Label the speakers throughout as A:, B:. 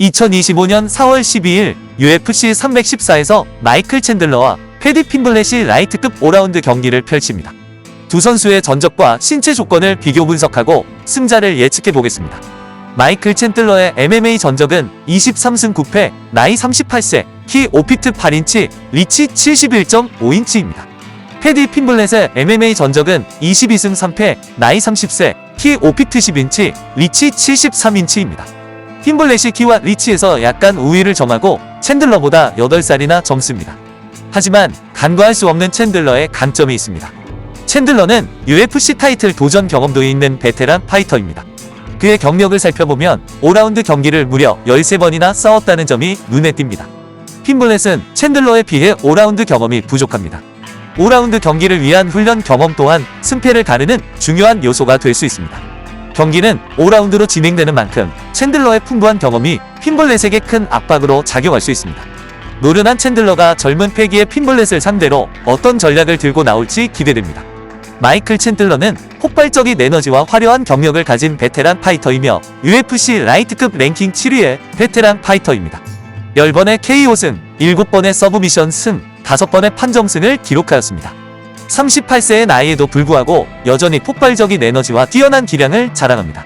A: 2025년 4월 12일 UFC 314에서 마이클 챈들러와 패디 핀블렛이 라이트급 5라운드 경기를 펼칩니다. 두 선수의 전적과 신체 조건을 비교 분석하고 승자를 예측해 보겠습니다. 마이클 챈들러의 MMA 전적은 23승 9패, 나이 38세, 키 5피트 8인치, 리치 71.5인치입니다. 패디 핀블렛의 MMA 전적은 22승 3패, 나이 30세, 키 5피트 10인치, 리치 73인치입니다. 핀블렛이 키와 리치에서 약간 우위를 점하고 챈들러보다 8살이나 젊습니다. 하지만 간과할 수 없는 챈들러의 강점이 있습니다. 챈들러는 UFC 타이틀 도전 경험도 있는 베테랑 파이터입니다. 그의 경력을 살펴보면 5라운드 경기를 무려 13번이나 싸웠다는 점이 눈에 띕니다. 핀블렛은 챈들러에 비해 5라운드 경험이 부족합니다. 5라운드 경기를 위한 훈련 경험 또한 승패를 가르는 중요한 요소가 될 수 있습니다. 경기는 5라운드로 진행되는 만큼 챈들러의 풍부한 경험이 핀블렛에게 큰 압박으로 작용할 수 있습니다. 노련한 챈들러가 젊은 패기의 핀블렛을 상대로 어떤 전략을 들고 나올지 기대됩니다. 마이클 챈들러는 폭발적인 에너지와 화려한 경력을 가진 베테랑 파이터이며 UFC 라이트급 랭킹 7위의 베테랑 파이터입니다. 10번의 KO 승, 7번의 서브미션 승, 5번의 판정승을 기록하였습니다. 38세의 나이에도 불구하고 여전히 폭발적인 에너지와 뛰어난 기량을 자랑합니다.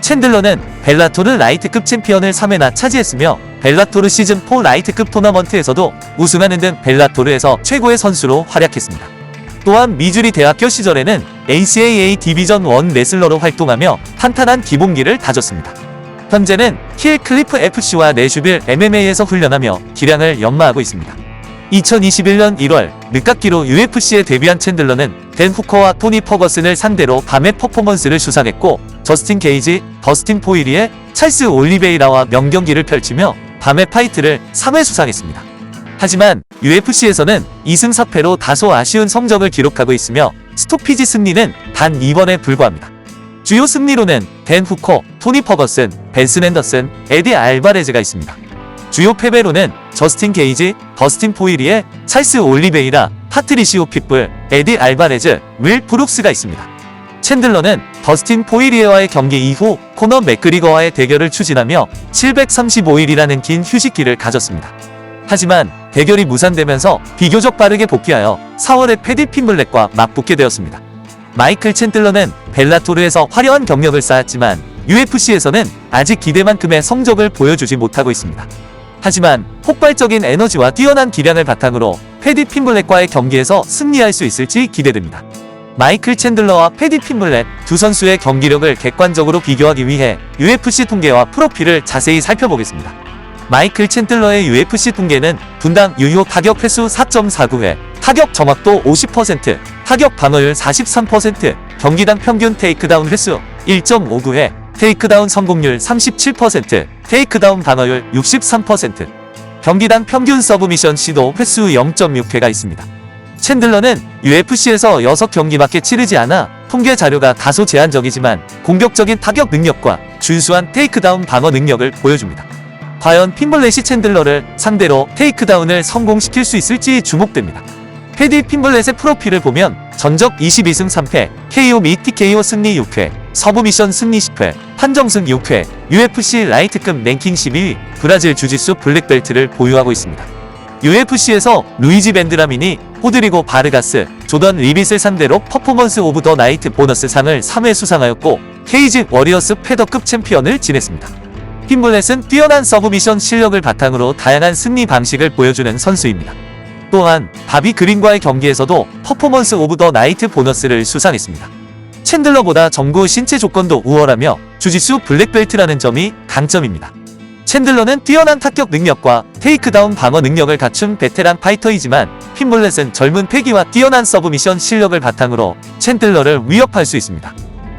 A: 챈들러는 벨라토르 라이트급 챔피언을 3회나 차지했으며 벨라토르 시즌4 라이트급 토너먼트에서도 우승하는 등 벨라토르에서 최고의 선수로 활약했습니다. 또한 미주리 대학교 시절에는 NCAA 디비전 1 레슬러로 활동하며 탄탄한 기본기를 다졌습니다. 현재는 힐 클리프 FC와 내슈빌 MMA에서 훈련하며 기량을 연마하고 있습니다. 2021년 1월 늦깎이로 UFC에 데뷔한 챈들러는 댄 후커와 토니 퍼거슨을 상대로 밤의 퍼포먼스를 수상했고 저스틴 게이지, 더스틴 포이리의 찰스 올리베이라와 명경기를 펼치며 밤의 파이트를 3회 수상했습니다. 하지만 UFC에서는 2승 4패로 다소 아쉬운 성적을 기록하고 있으며 스토피지 승리는 단 2번에 불과합니다. 주요 승리로는 댄 후커, 토니 퍼거슨, 벤슨 앤더슨, 에디 알바레즈가 있습니다. 주요 패배로는 저스틴 게이지, 더스틴 포이리의 찰스 올리베이라, 파트리시오 핏불, 에디 알바레즈, 윌 브룩스가 있습니다. 챈들러는 더스틴 포이리에와의 경기 이후 코너 맥그리거와의 대결을 추진하며 735일이라는 긴 휴식기를 가졌습니다. 하지만 대결이 무산되면서 비교적 빠르게 복귀하여 4월에 패디 핀블렛과 맞붙게 되었습니다. 마이클 챈들러는 벨라토르에서 화려한 경력을 쌓았지만 UFC에서는 아직 기대만큼의 성적을 보여주지 못하고 있습니다. 하지만 폭발적인 에너지와 뛰어난 기량을 바탕으로 패디 핀블렛과의 경기에서 승리할 수 있을지 기대됩니다. 마이클 챈들러와 패디 핀블렛 두 선수의 경기력을 객관적으로 비교하기 위해 UFC 통계와 프로필을 자세히 살펴보겠습니다. 마이클 챈들러의 UFC 통계는 분당 유효 타격 횟수 4.49회, 타격 정확도 50%, 타격 방어율 43%, 경기당 평균 테이크다운 횟수 1.59회, 테이크다운 성공률 37%, 테이크다운 방어율 63%, 경기당 평균 서브미션 시도 횟수 0.6회가 있습니다. 챈들러는 UFC에서 6경기밖에 치르지 않아 통계 자료가 다소 제한적이지만 공격적인 타격 능력과 준수한 테이크다운 방어 능력을 보여줍니다. 과연 핀블렛이 챈들러를 상대로 테이크다운을 성공시킬 수 있을지 주목됩니다. 패디 핀블렛의 프로필을 보면 전적 22승 3패, KO 및 TKO 승리 6회, 서브 미션 승리 10회, 판정승 6회, UFC 라이트급 랭킹 12위, 브라질 주짓수 블랙벨트를 보유하고 있습니다. UFC에서 루이지 벤드라민이 호드리고 바르가스, 조던 리빗을 상대로 퍼포먼스 오브 더 나이트 보너스 상을 3회 수상하였고 케이지 워리어스 패더급 챔피언을 지냈습니다. 핀블렛은 뛰어난 서브미션 실력을 바탕으로 다양한 승리 방식을 보여주는 선수입니다. 또한 바비 그린과의 경기에서도 퍼포먼스 오브 더 나이트 보너스를 수상했습니다. 챈들러보다 정구 신체 조건도 우월하며 주짓수 블랙벨트라는 점이 강점입니다. 챈들러는 뛰어난 타격 능력과 테이크다운 방어 능력을 갖춘 베테랑 파이터이지만 핀블렛은 젊은 패기와 뛰어난 서브미션 실력을 바탕으로 챈들러를 위협할 수 있습니다.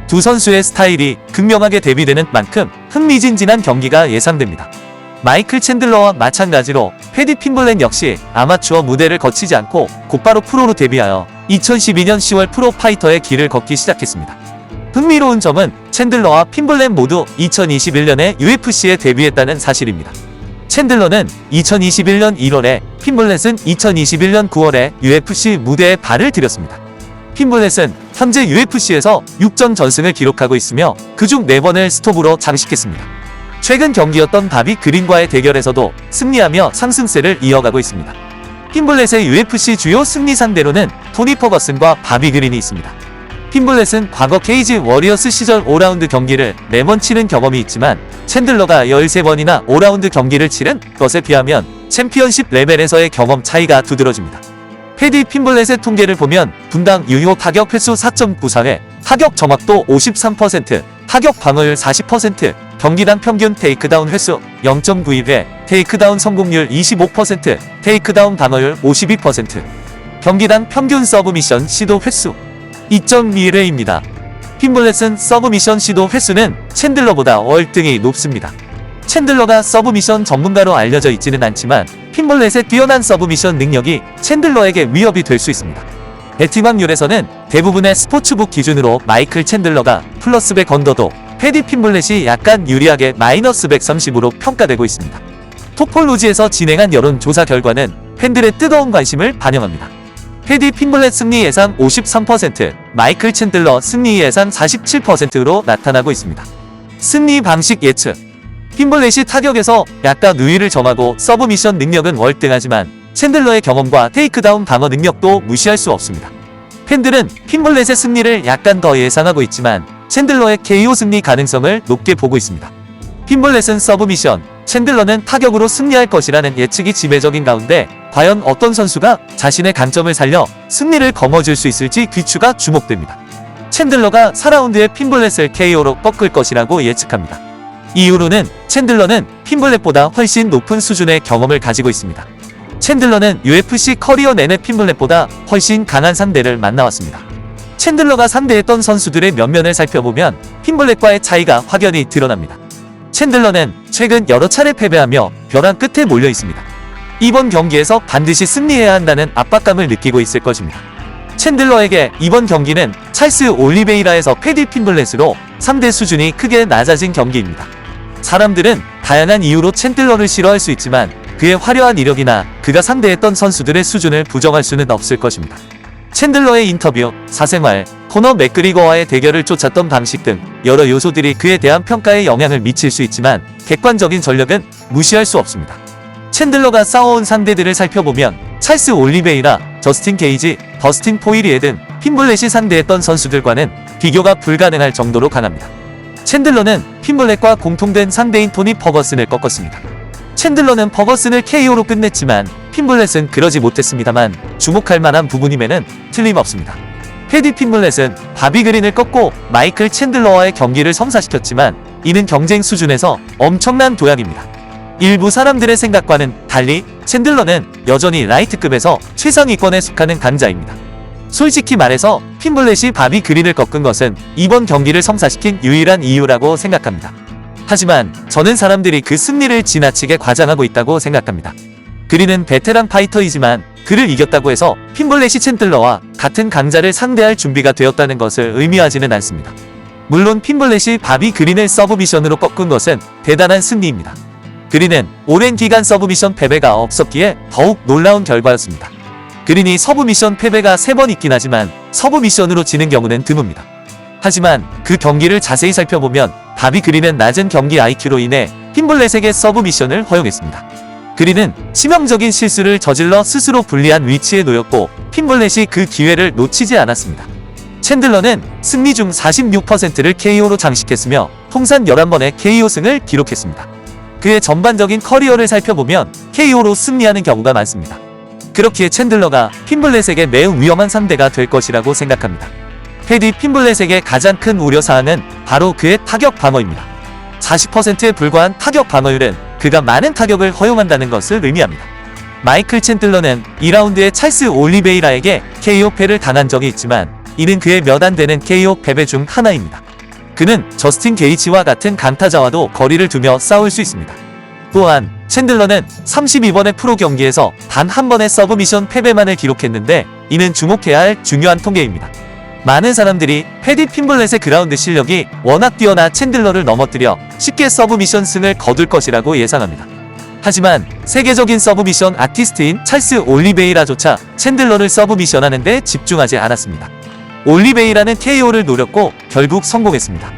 A: 두 선수의 스타일이 극명하게 대비되는 만큼 흥미진진한 경기가 예상됩니다. 마이클 챈들러와 마찬가지로 패디 핀블렛 역시 아마추어 무대를 거치지 않고 곧바로 프로로 데뷔하여 2012년 10월 프로 파이터의 길을 걷기 시작했습니다. 흥미로운 점은 챈들러와 핀블렛 모두 2021년에 UFC에 데뷔했다는 사실입니다. 챈들러는 2021년 1월에, 핀블렛은 2021년 9월에 UFC 무대에 발을 들였습니다. 핀블렛은 현재 UFC에서 6전 전승을 기록하고 있으며 그중 4번을 스톱으로 장식했습니다. 최근 경기였던 바비 그린과의 대결에서도 승리하며 상승세를 이어가고 있습니다. 핀블렛의 UFC 주요 승리 상대로는 토니 퍼거슨과 바비 그린이 있습니다. 핀블렛은 과거 케이지 워리어스 시절 5라운드 경기를 매번 치른 경험이 있지만 챈들러가 13번이나 5라운드 경기를 치른 것에 비하면 챔피언십 레벨에서의 경험 차이가 두드러집니다. 패디 핀블렛의 통계를 보면 분당 유효 타격 횟수 4.94회, 타격 정확도 53%, 타격 방어율 40%, 경기당 평균 테이크다운 횟수 0.91회, 테이크다운 성공률 25%, 테이크다운 방어율 52%, 경기당 평균 서브미션 시도 횟수 2.1회입니다. 핀블렛은 서브미션 시도 횟수는 챈들러보다 월등히 높습니다. 챈들러가 서브미션 전문가로 알려져 있지는 않지만 핀블렛의 뛰어난 서브미션 능력이 챈들러에게 위협이 될 수 있습니다. 배팅확률에서는 대부분의 스포츠북 기준으로 마이클 챈들러가 플러스 100 건더도 패디 핀 블렛이 약간 유리하게 마이너스 130으로 평가되고 있습니다. 토폴로지에서 진행한 여론조사 결과는 팬들의 뜨거운 관심을 반영합니다. 패디 핀블렛 승리 예상 53%, 마이클 챈들러 승리 예상 47%로 나타나고 있습니다. 승리 방식 예측 핀블렛이 타격에서 약간 우위를 점하고 서브 미션 능력은 월등하지만 챈들러의 경험과 테이크다운 방어 능력도 무시할 수 없습니다. 팬들은 핀블렛의 승리를 약간 더 예상하고 있지만 챈들러의 KO 승리 가능성을 높게 보고 있습니다. 핀블렛은 서브 미션, 챈들러는 타격으로 승리할 것이라는 예측이 지배적인 가운데 과연 어떤 선수가 자신의 강점을 살려 승리를 거머쥘 수 있을지 귀추가 주목됩니다. 챈들러가 4라운드에 핀블렛을 KO로 꺾을 것이라고 예측합니다. 이유로는 챈들러는 핀블렛보다 훨씬 높은 수준의 경험을 가지고 있습니다. 챈들러는 UFC 커리어 내내 핀블렛보다 훨씬 강한 상대를 만나왔습니다. 챈들러가 상대했던 선수들의 면면을 살펴보면 핀블렛과의 차이가 확연히 드러납니다. 챈들러는 최근 여러 차례 패배하며 벼랑 끝에 몰려 있습니다. 이번 경기에서 반드시 승리해야 한다는 압박감을 느끼고 있을 것입니다. 챈들러에게 이번 경기는 찰스 올리베이라에서 패디 핀블렛으로 상대 수준이 크게 낮아진 경기입니다. 사람들은 다양한 이유로 챈들러를 싫어할 수 있지만 그의 화려한 이력이나 그가 상대했던 선수들의 수준을 부정할 수는 없을 것입니다. 챈들러의 인터뷰, 사생활, 코너 맥그리거와의 대결을 쫓았던 방식 등 여러 요소들이 그에 대한 평가에 영향을 미칠 수 있지만 객관적인 전력은 무시할 수 없습니다. 챈들러가 싸워온 상대들을 살펴보면 찰스 올리베이라, 저스틴 게이지, 더스틴 포이리에 등 핀블렛이 상대했던 선수들과는 비교가 불가능할 정도로 강합니다. 챈들러는 핀블렛과 공통된 상대인 토니 퍼거슨을 꺾었습니다. 챈들러는 퍼거슨을 KO로 끝냈지만 핀블렛은 그러지 못했습니다만 주목할 만한 부분임에는 틀림없습니다. 패디 핀블렛은 바비 그린을 꺾고 마이클 챈들러와의 경기를 성사시켰지만 이는 경쟁 수준에서 엄청난 도약입니다. 일부 사람들의 생각과는 달리 챈들러는 여전히 라이트급에서 최상위권에 속하는 강자입니다. 솔직히 말해서 핀블렛이 바비 그린을 꺾은 것은 이번 경기를 성사시킨 유일한 이유라고 생각합니다. 하지만 저는 사람들이 그 승리를 지나치게 과장하고 있다고 생각합니다. 그린은 베테랑 파이터이지만 그를 이겼다고 해서 핀블렛이 챈들러와 같은 강자를 상대할 준비가 되었다는 것을 의미하지는 않습니다. 물론 핀블렛이 바비 그린을 서브미션으로 꺾은 것은 대단한 승리입니다. 그린은 오랜 기간 서브미션 패배가 없었기에 더욱 놀라운 결과였습니다. 그린이 서브미션 패배가 3번 있긴 하지만 서브미션으로 지는 경우는 드뭅니다. 하지만 그 경기를 자세히 살펴보면 바비 그린은 낮은 경기 IQ로 인해 핀블렛에게 서브 미션을 허용했습니다. 그린은 치명적인 실수를 저질러 스스로 불리한 위치에 놓였고 핀블렛이 그 기회를 놓치지 않았습니다. 챈들러는 승리 중 46%를 KO로 장식했으며 통산 11번의 KO 승을 기록했습니다. 그의 전반적인 커리어를 살펴보면 KO로 승리하는 경우가 많습니다. 그렇기에 챈들러가 핀블렛에게 매우 위험한 상대가 될 것이라고 생각합니다. 패디 핀블렛에게 가장 큰 우려사항은 바로 그의 타격 방어입니다. 40%에 불과한 타격 방어율은 그가 많은 타격을 허용한다는 것을 의미합니다. 마이클 챈들러는 2라운드에 찰스 올리베이라에게 KO 패를 당한 적이 있지만 이는 그의 몇 안 되는 KO 패배 중 하나입니다. 그는 저스틴 게이치와 같은 강타자와도 거리를 두며 싸울 수 있습니다. 또한 챈들러는 32번의 프로 경기에서 단 한 번의 서브미션 패배만을 기록했는데 이는 주목해야 할 중요한 통계입니다. 많은 사람들이 패디 핀블렛의 그라운드 실력이 워낙 뛰어나 챈들러를 넘어뜨려 쉽게 서브미션 승을 거둘 것이라고 예상합니다. 하지만 세계적인 서브미션 아티스트인 찰스 올리베이라조차 챈들러를 서브미션하는 데 집중하지 않았습니다. 올리베이라는 KO를 노렸고 결국 성공했습니다.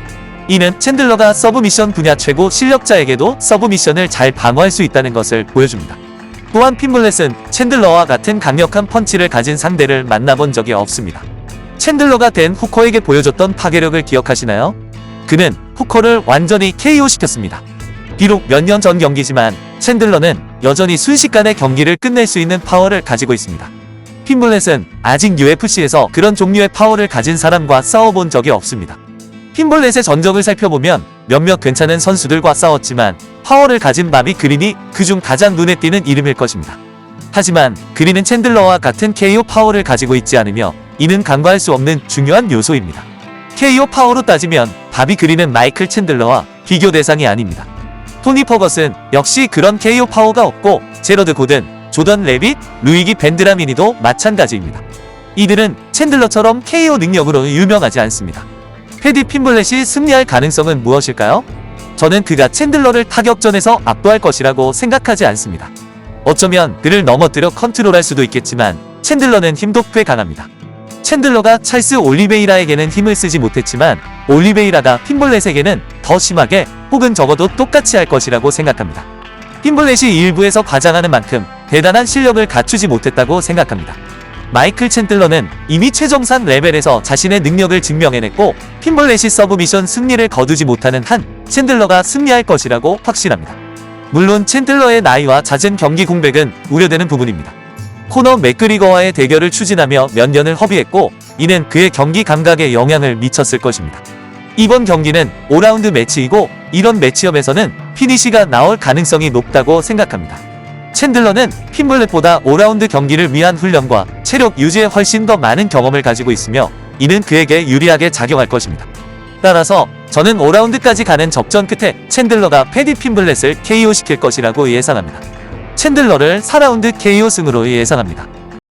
A: 이는 챈들러가 서브미션 분야 최고 실력자에게도 서브미션을 잘 방어할 수 있다는 것을 보여줍니다. 또한 핀블렛은 챈들러와 같은 강력한 펀치를 가진 상대를 만나본 적이 없습니다. 챈들러가 된 후커에게 보여줬던 파괴력을 기억하시나요? 그는 후커를 완전히 KO시켰습니다. 비록 몇 년 전 경기지만 챈들러는 여전히 순식간에 경기를 끝낼 수 있는 파워를 가지고 있습니다. 핀블렛은 아직 UFC에서 그런 종류의 파워를 가진 사람과 싸워본 적이 없습니다. 핀블렛의 전적을 살펴보면 몇몇 괜찮은 선수들과 싸웠지만 파워를 가진 바비 그린이 그중 가장 눈에 띄는 이름일 것입니다. 하지만 그린은 챈들러와 같은 KO 파워를 가지고 있지 않으며 이는 간과할 수 없는 중요한 요소입니다. KO 파워로 따지면 바비 그린은 마이클 챈들러와 비교 대상이 아닙니다. 토니 퍼거슨 역시 그런 KO 파워가 없고 제러드 고든, 조던 레빗, 루이기 벤드라미니도 마찬가지입니다. 이들은 챈들러처럼 KO 능력으로 유명하지 않습니다. 패디 핀블렛이 승리할 가능성은 무엇일까요? 저는 그가 챈들러를 타격전에서 압도할 것이라고 생각하지 않습니다. 어쩌면 그를 넘어뜨려 컨트롤할 수도 있겠지만 챈들러는 힘도 꽤 강합니다. 챈들러가 찰스 올리베이라에게는 힘을 쓰지 못했지만 올리베이라가 핀블렛에게는 더 심하게 혹은 적어도 똑같이 할 것이라고 생각합니다. 핀블렛이 일부에서 과장하는 만큼 대단한 실력을 갖추지 못했다고 생각합니다. 마이클 챈들러는 이미 최정상 레벨에서 자신의 능력을 증명해냈고 핀블렛이 서브미션 승리를 거두지 못하는 한 챈들러가 승리할 것이라고 확신합니다. 물론 챈들러의 나이와 잦은 경기 공백은 우려되는 부분입니다. 코너 맥그리거와의 대결을 추진하며 몇 년을 허비했고 이는 그의 경기 감각에 영향을 미쳤을 것입니다. 이번 경기는 5라운드 매치이고 이런 매치업에서는 피니시가 나올 가능성이 높다고 생각합니다. 챈들러는 핀블렛보다 5라운드 경기를 위한 훈련과 체력 유지에 훨씬 더 많은 경험을 가지고 있으며 이는 그에게 유리하게 작용할 것입니다. 따라서 저는 5라운드까지 가는 접전 끝에 챈들러가 패디 핀블렛을 KO 시킬 것이라고 예상합니다. 챈들러를 4라운드 KO 승으로 예상합니다.